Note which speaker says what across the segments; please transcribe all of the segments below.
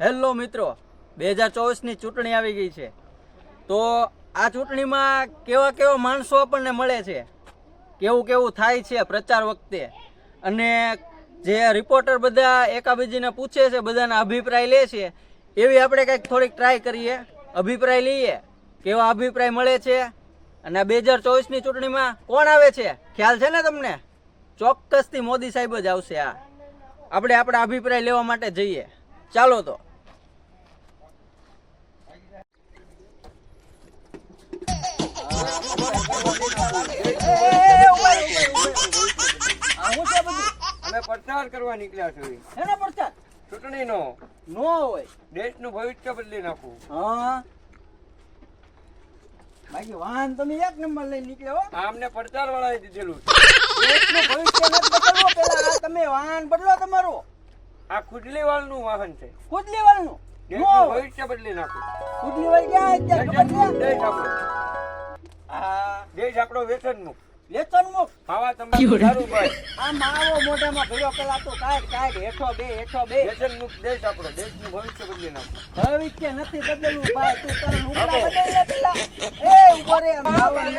Speaker 1: Hello મિત્રો, બે હજાર ચોવીસની ચૂંટણી આવી ગઈ છે. તો આ ચૂંટણીમાં કેવા કેવા માણસો આપણને મળે છે? કેવું કેવું થાય છે પ્રચાર વખતે? અને જે રિપોર્ટર બધા એકાબીજીને પૂછે છે, બધાના અભિપ્રાય લે છે, એવી આપણે કંઈક થોડીક ટ્રાય કરીએ. અભિપ્રાય લઈએ, કેવા અભિપ્રાય મળે છે? અને બે હજાર ચોવીસની ચૂંટણીમાં કોણ આવે છે? ખ્યાલ છે ને તમને? ચોક્કસથી મોદી સાહેબ જ આવશે આ. આપણે આપણા અભિપ્રાય લેવા માટે જઈએ. ચાલો તો.
Speaker 2: અમે પ્રચાર કરવા નીકળ્યા છીએ
Speaker 1: શેનો પ્રચાર
Speaker 2: ચૂંટણીનો
Speaker 1: નો હોય
Speaker 2: દેશનું ભવિષ્ય બદલી નાખવું
Speaker 1: હા બાકી વાહન તમે એક નંબર લઈને નીકળ્યો હો.
Speaker 2: આ અમને પ્રચાર વાળાએ દીધેલું
Speaker 1: ભવિષ્ય નથી બદલવું પેલા તમે વાહન બદલો તમારું
Speaker 2: આ ખુજલી વાળનું વાહન છે
Speaker 1: કુદલી વાળનું નો.
Speaker 2: ભવિષ્ય બદલી નાખું
Speaker 1: કુદલી વાળી ક્યાં અત્યારે ખબર છે?
Speaker 2: દેશ આપણો
Speaker 1: આ
Speaker 2: દેશ આપણો વ્યસન મુક્ત
Speaker 1: વેતન મુક્ત
Speaker 2: ખાવા બંધ
Speaker 1: આ માવો મોઢામાં ભર્યો પેલા તો કાઢ કાઢ હેઠો બે હેઠો બે.
Speaker 2: વેતન મુક્ત દેશ આપણો દેશનું ભવિષ્ય બદલી નાખો.
Speaker 1: ભવિષ્ય નથી બદલવું ભાઈ તું તારું લુગડા બદલી પેલા. એ ઊભો રે આમ આવવાનું.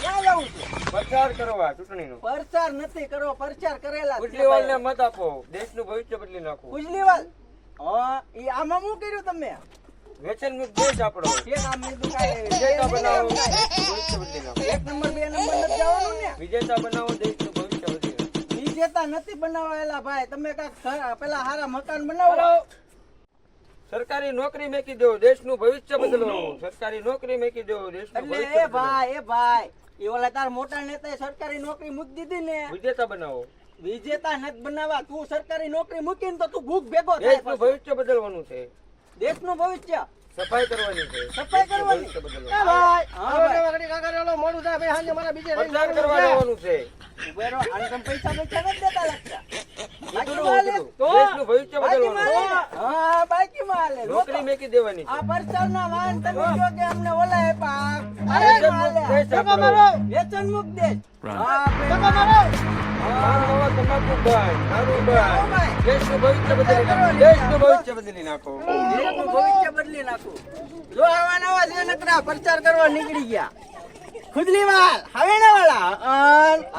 Speaker 1: ક્યાં જવું
Speaker 2: પ્રચાર કરવા ચૂંટણીનો.
Speaker 1: પ્રચાર નથી કરવો પ્રચાર કરેલા ભાઈ.
Speaker 2: મત આપો દેશનું ભવિષ્ય બદલી નાખો.
Speaker 1: ઉજલીવાલ? હા એ આમાં શું કર્યું તમે?
Speaker 2: વ્યસન મુક્ત દેશ આપણો. વિજેતા બનાવો. ભવિષ્ય
Speaker 1: એક નંબર બે નંબર નથી જવાનું ને.
Speaker 2: વિજેતા બનાવો દેશનું ભવિષ્ય બદલી
Speaker 1: વિજેતા નથી બનાવેલા ભાઈ. તમે કાંઈક પેલા હારા મકાન બનાવો.
Speaker 2: સરકારી નોકરી મેકી દો દેશનું ભવિષ્ય બદલો. સરકારી નોકરી મેકી દો દેશનું ભવિષ્ય
Speaker 1: એ ભાઈ એ ભાઈ. એ ઓલા તાર મોટા નેતાએ સરકારી નોકરી મૂકી દીધી ને.
Speaker 2: વિજેતા બનાવો.
Speaker 1: વિજેતા નથી બનાવવા. તું સરકારી નોકરી મૂકીને તો તું ભૂખ ભેગો થાય
Speaker 2: ભવિષ્ય બદલવાનું છે.
Speaker 1: દેશનું ભવિષ્ય.
Speaker 2: સફાઈ કરવાની છે.
Speaker 1: સફાઈ કરવાની.
Speaker 2: ભવિષ્ય બદલવાનું.
Speaker 1: એ ભાઈ. હા ભાઈ.
Speaker 2: પ્રચાર કરવા જવાનું છે.
Speaker 1: ઉભે રહો. આને તમે પૈસા પૈસા નથી દેતા લાગતા.
Speaker 2: કીધું
Speaker 1: બાકીમાં
Speaker 2: કીધું.
Speaker 1: તો-
Speaker 2: દેશનું ભવિષ્ય
Speaker 1: બાકીમાં
Speaker 2: બદલવાનું
Speaker 1: લે. હા બાકીમાં હાલે.
Speaker 2: નોકરી મેકી દેવાની આ
Speaker 1: આ પરચારના વાહન તમે જો કે અમને ઓલા આપ્યા.
Speaker 2: વેતન
Speaker 1: બાકીમાં
Speaker 2: મુક્ત
Speaker 1: હાલે.
Speaker 2: દેશ આપણો.
Speaker 1: વેતન મુક્ત દેશ. હા,
Speaker 2: પાન ખાવા, તમાકુ બંધ, દારૂ બંધ. દેશનું ભવિષ્ય બદલી નાખો. દેશનું ભવિષ્ય બદલી નાખો.
Speaker 1: ભવિષ્ય બદલી નાખું. જો આવા નવા છે નકરા પ્રચાર કરવા નીકળી ગયા. ખુદલીવાલ હવેણા વાળા.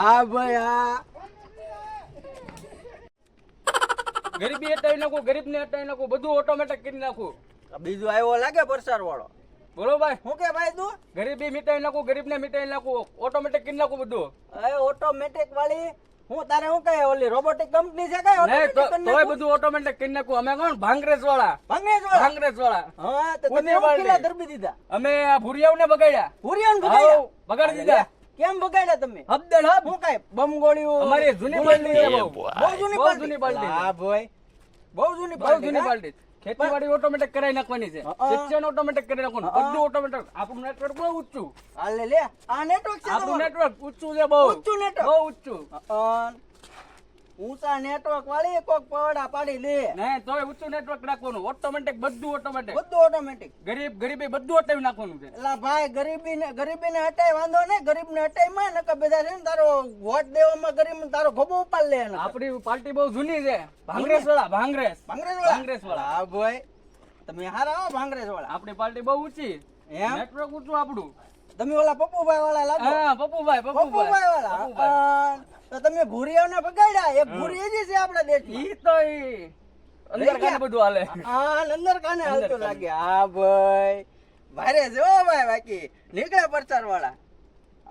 Speaker 1: હા ભાઈ હા
Speaker 3: ગરીબી હટાવી નાખું ગરીબ ને હટાવી નાખું બધું ઓટોમેટિક કરી નાખું.
Speaker 1: બીજું આવ્યો લાગે પ્રચાર વાળો.
Speaker 3: બોલો ભાઈ
Speaker 1: હું કે ભાઈ તું?
Speaker 3: ગરીબી મિટાવી નાખું ગરીબ ને મિટાવી નાખું ઓટોમેટિક કરી નાખું બધું.
Speaker 1: હવે ઓટોમેટિક વાળી હું તારે હું કહે? ઓલી રોબોટિક કંપની છે કઈ
Speaker 3: તોય બધું ઓટોમેટિક કરી નાખું. અમે કોણ? ભાંગરેજ વાળા
Speaker 1: ભંગેશ વાળા
Speaker 3: ભાંગરેજ વાળા
Speaker 1: હા તો તમે હું
Speaker 3: વાળી?
Speaker 1: કિલ્લા દીધા?
Speaker 3: અમે આ ભુરિયાઓને બગાડ્યા.
Speaker 1: ભૂરિયાને
Speaker 3: હાઉ,
Speaker 1: બગાડ્યા
Speaker 3: બગાડી દીધા.
Speaker 1: કેમ બગાડ્યા તમે?
Speaker 3: હબદેડ હબ.
Speaker 1: હું કાંઈ બમ ગોળીઓ?
Speaker 3: અમારી જૂની બાલટી બહુ.
Speaker 1: જૂની
Speaker 3: છે.
Speaker 1: હા ભાઈ બહુ જૂની
Speaker 3: બહુ જૂની
Speaker 1: હા?
Speaker 3: ખેતીવાડી ઓટોમેટિક કરાવી નાખવાની છે. શિક્ષણ ઓટોમેટિક કરી નાખવાનું. બધું ઓટોમેટિક આપણું નેટવર્ક બહુ ઊંચું.
Speaker 1: હાલે લે આ નેટવર્ક છે
Speaker 3: આપણું નેટવર્ક ઊંચું છે બહુ.
Speaker 1: ઊંચું નેટવર્ક
Speaker 3: બહુ ઊંચું.
Speaker 1: ઊંચા નેટવર્ક વાળી કોક પવાડા પાડી લે.
Speaker 3: નહીં તોય ઊંચું નેટવર્ક રાખવાનું ઓટોમેટિક બધું ઓટોમેટિક
Speaker 1: બધું ઓટોમેટિક
Speaker 3: ગરીબ ગરીબી બધું હટાવી નાખવાનું છે.
Speaker 1: એટલે ભાઈ ગરીબી ને ગરીબી ને હટાય વાંધો નહીં ગરીબ ને હટાયમાં નકર બધા છે ને તારો વોટ દેવામાં ગરીબ ને તારો ખોબો ઉપાડ લે.
Speaker 3: આપણી પાર્ટી બહુ જૂની છે. ભાંગ્રેસ વાળા ભાંગ્રેસ.
Speaker 1: ભાંગ્રેસ વાળા
Speaker 3: ભાંગરેસ વાળા
Speaker 1: હા ભાઈ તમે હારા આવો ભાંગ્રેસ વાળા
Speaker 3: આપણી પાર્ટી બહુ ઊંચી.
Speaker 1: એમ?
Speaker 3: નેટવર્ક ઊંચું આપણું.
Speaker 1: તમે ઓલા પપ્પુભાઈ વાળા લાગો?
Speaker 3: હા પપ્પુભાઈ
Speaker 1: પપ્પુભાઈ વાળા. તો તમે ભૂરિયાઓને બગાડ્યા. એક ભૂરી એ છે આપણા દેશમાં.
Speaker 3: ઈ તો ઈ અંદર કાને બધું હાલે.
Speaker 1: હા અંદર કાને હાલતો લાગે હા ભાઈ. ભારે જો ભાઈ બાકી. નીકળે પ્રચાર વાળા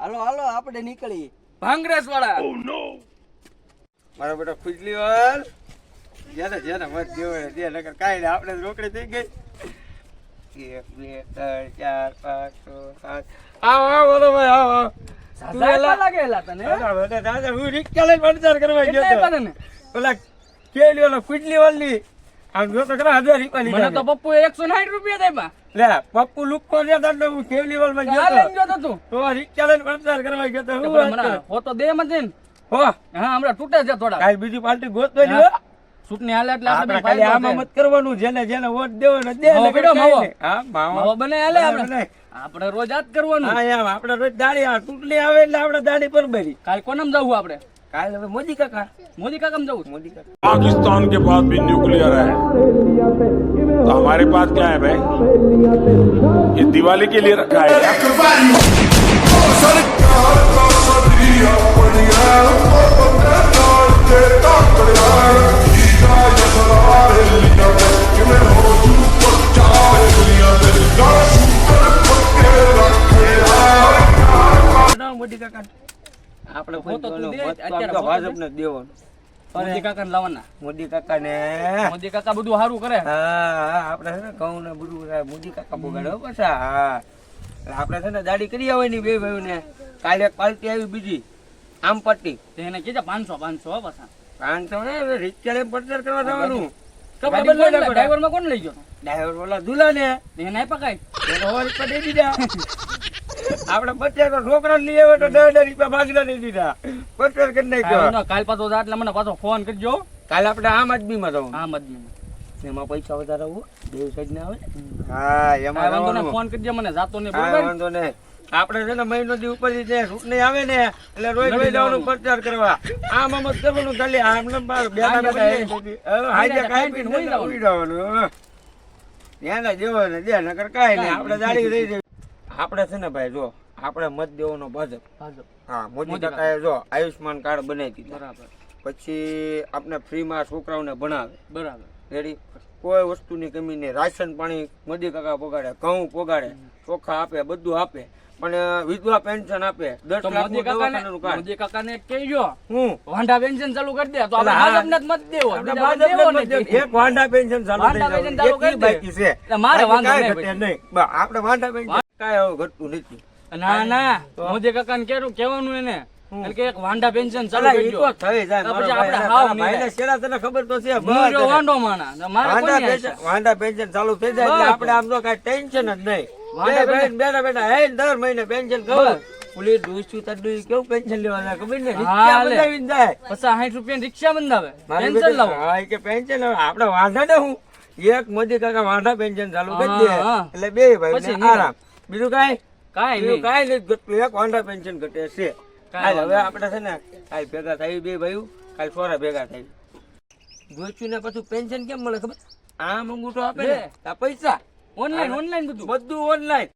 Speaker 1: હાલો હાલો આપણે નીકળી
Speaker 3: ભાંગરસ વાળા
Speaker 2: મારા બેટા ખુજલી વાળ જેને જેને મત જેવો હોય દે નકર કાંઈ આપણે રોકડી થઈ ગઈ. એક બે ત્રણ ચાર પાંચ છ સાત. આવો આવો બોલો ભાઈ આવો. મેં.
Speaker 3: પપ્પુ
Speaker 2: લુક્કો કેવલી
Speaker 3: લઈને
Speaker 2: હતો.
Speaker 3: ગયો તો. તું
Speaker 2: તો. રિક્ષા લઈને પ્રચાર કરવા ગયો તો.
Speaker 3: તો
Speaker 2: હું
Speaker 3: પણ મને? હો દે હમણાં તૂટે છે થોડા
Speaker 2: બીજી પાર્ટી ગોતતો જ હો.
Speaker 3: ચૂંટણી હાલે એટલે આપણે
Speaker 2: આપણે ખાલી
Speaker 3: ફાયદો
Speaker 2: આમાં
Speaker 3: છે.
Speaker 2: મત કરવાનું જેને જેને વોટ દેવો ને દે
Speaker 3: માવો
Speaker 2: નકર
Speaker 3: પીડો,
Speaker 2: કાંઈ
Speaker 3: માવો.
Speaker 2: નહીં. હા માવો
Speaker 3: માવો બને હાલે
Speaker 2: બને,
Speaker 3: આપણે
Speaker 2: બને.
Speaker 3: આપણે રોજ આ જ કરવાનું
Speaker 2: હા એમ આપણે રોજ દાડી આ ચૂંટણી આવે એટલે આપણે દાડી પર ભરી
Speaker 3: કાલ કોનામ જવું આપણે
Speaker 2: કાલ હવે મોદી કાકા
Speaker 3: મોદી કાકામાં જવું છે.
Speaker 2: મોદી કાકા
Speaker 4: पाकिस्तान के पास भी न्यूक्लियर है तो हमारे पास क्या है भाई ये दिवाली के लिए रखा है
Speaker 3: અત્યારે
Speaker 2: ભાજપને જ
Speaker 3: મોદી કાકાને લાવવાના.
Speaker 2: મોદી કાકા ને
Speaker 3: મોદી કાકા બધું સારું કરે.
Speaker 2: હા આપણે છે ને ઘઉં ને બધું મોદી કાકા બગાડે પાછા. હા. આપણે છે ને દાડી કરી આવવાની બે ભાઈ ને કાલે પાલટી આવી બીજી. આમ પટ્ટી
Speaker 3: એને કીધા પાંચસો પાંચસો પાછા.
Speaker 2: પાંચસો ને? રિક્ષા લઈને પ્રચાર કરવા જવાનું.
Speaker 3: ડ્રાઈવરમાં
Speaker 2: કોણ
Speaker 3: લઈ ગયો?
Speaker 2: ડ્રાઈવર ઓલા દુલા ને
Speaker 3: એને
Speaker 2: પકાય દીધા. આપણે પચાસ છોકરા લઈ આવ્યો તો દસ દસ રૂપિયા ભાગલા લઈ દીધા પ્રચાર કરી નાખ્યો.
Speaker 3: કાંઈ કાલ પાછો જા એટલે મને પાછો ફોન કરજો.
Speaker 2: કાલ આપણે આમ આદમીમાં જવાનું.
Speaker 3: હા મદની
Speaker 2: એમાં પૈસા વધારે આવું દેવ સાઈડ ને આવે. હા એમાં
Speaker 3: વાંધો ને ફોન કરજો મને જાતો
Speaker 2: હા, વાંધો ને આપણે છે ને મહિનો દી ઉપર જે ચૂંટણી આવે ને એટલે રોજ રોજ જવાનું. પ્રચાર કરવા. આમ આમ જ કરવાનું ખાલી આમ ને બાર બેઠા
Speaker 3: હાંજે
Speaker 2: બેઠા
Speaker 3: બદલે.
Speaker 2: એક પછી, હવે હાંજે
Speaker 3: હાંજે
Speaker 2: ખાઈ
Speaker 3: ખાઈ
Speaker 2: પીને
Speaker 3: પીને
Speaker 2: જવાનું. હં. ત્યાં ના જેવો ને દે નકર કાંઈ નહીં. આપણે જાળી રહી આપણે છે ને ભાઈ જો આપણે મત દેવાનો ભાજપ. હા મોદી કાકાએ જો આયુષ્માન કાર્ડ બનાવી દીધું.
Speaker 3: બરાબર.
Speaker 2: પછી આપણે ફ્રીમાં છોકરાઓને ભણાવે.
Speaker 3: બરાબર.
Speaker 2: રેડી? કોઈ વસ્તુની કમી નહીં. રાશન પાણી મોદી કાકા પોગાડે ઘઉં પોગાડે ચોખા આપે બધું આપે. પણ વિધવા પેન્શન આપે. દસ લાખ
Speaker 3: મોદી કાકાને
Speaker 2: કાર્ડ.
Speaker 3: મોદી કાકાને કહેજો.
Speaker 2: હું?
Speaker 3: વાંઢા પેન્શન ચાલુ કરી દે. તો આપણે ભાજપને જ મત દેવો.
Speaker 2: એક વાંઢા ચાલુ થઈ એક. બાકી છે.
Speaker 3: મારે વાંધો નહીં
Speaker 2: આપણે વાંઢા પેન્શન કાંઈ હવે ઘટતું નથી
Speaker 3: ના ના
Speaker 2: તો?
Speaker 3: મોદી કાકાને કેવું કેવાનું એને
Speaker 2: હું?
Speaker 3: એટલે કે એક વાંઢા પેન્શન ચાલુ
Speaker 2: અલા, ઈ થઈ જાય
Speaker 3: પછી આપણે હાવ
Speaker 2: ભાઈને
Speaker 3: નિરાશ.
Speaker 2: તને ખબર તો છે
Speaker 3: હું
Speaker 2: બસ
Speaker 3: જો
Speaker 2: તને.
Speaker 3: વાંઢો માણા તો મારે
Speaker 2: પેન્શન
Speaker 3: આશા?
Speaker 2: પેન્શન ચાલુ થઈ જાય એટલે આપણે આમ તો કાંઈ ટેન્શન જ નહીં
Speaker 3: વાંઢા
Speaker 2: બે બેઠા બેઠા હે દર મહિને પેન્શન કહું
Speaker 3: બસ.
Speaker 2: પુલી ડોસી તડુઈ કેવું પેન્શન લેવા ખબર ને રિક્ષા
Speaker 3: લે.
Speaker 2: જાય
Speaker 3: પછી રૂપિયા રિક્ષા બંધાવે પેન્શન લાવો
Speaker 2: હા, કે પેન્શન આપણે વાંધા ને હું એક મોદી કાકા વાંધા પેન્શન ચાલુ કરી દે
Speaker 3: હા, હા.
Speaker 2: એટલે બે ભાઈ આરામ બીજું કાંઈ?
Speaker 3: કાંઈ નહીં.
Speaker 2: કાંઈ નહીં. ઘટતું એક વાંધા પેન્શન ઘટે છે.
Speaker 3: કાંઈ
Speaker 2: હવે આપણે છે ને કાલ ભેગા થાય બે ભાઈ કાલ સોરા ભેગા થાય. જોઈશું ને પાછું પેન્શન કેમ મળે ખબર? આમ અંગૂઠો આપે ને આ પૈસા.
Speaker 3: ઓનલાઈન ઓનલાઈન બધું.
Speaker 2: બધું ઓનલાઈન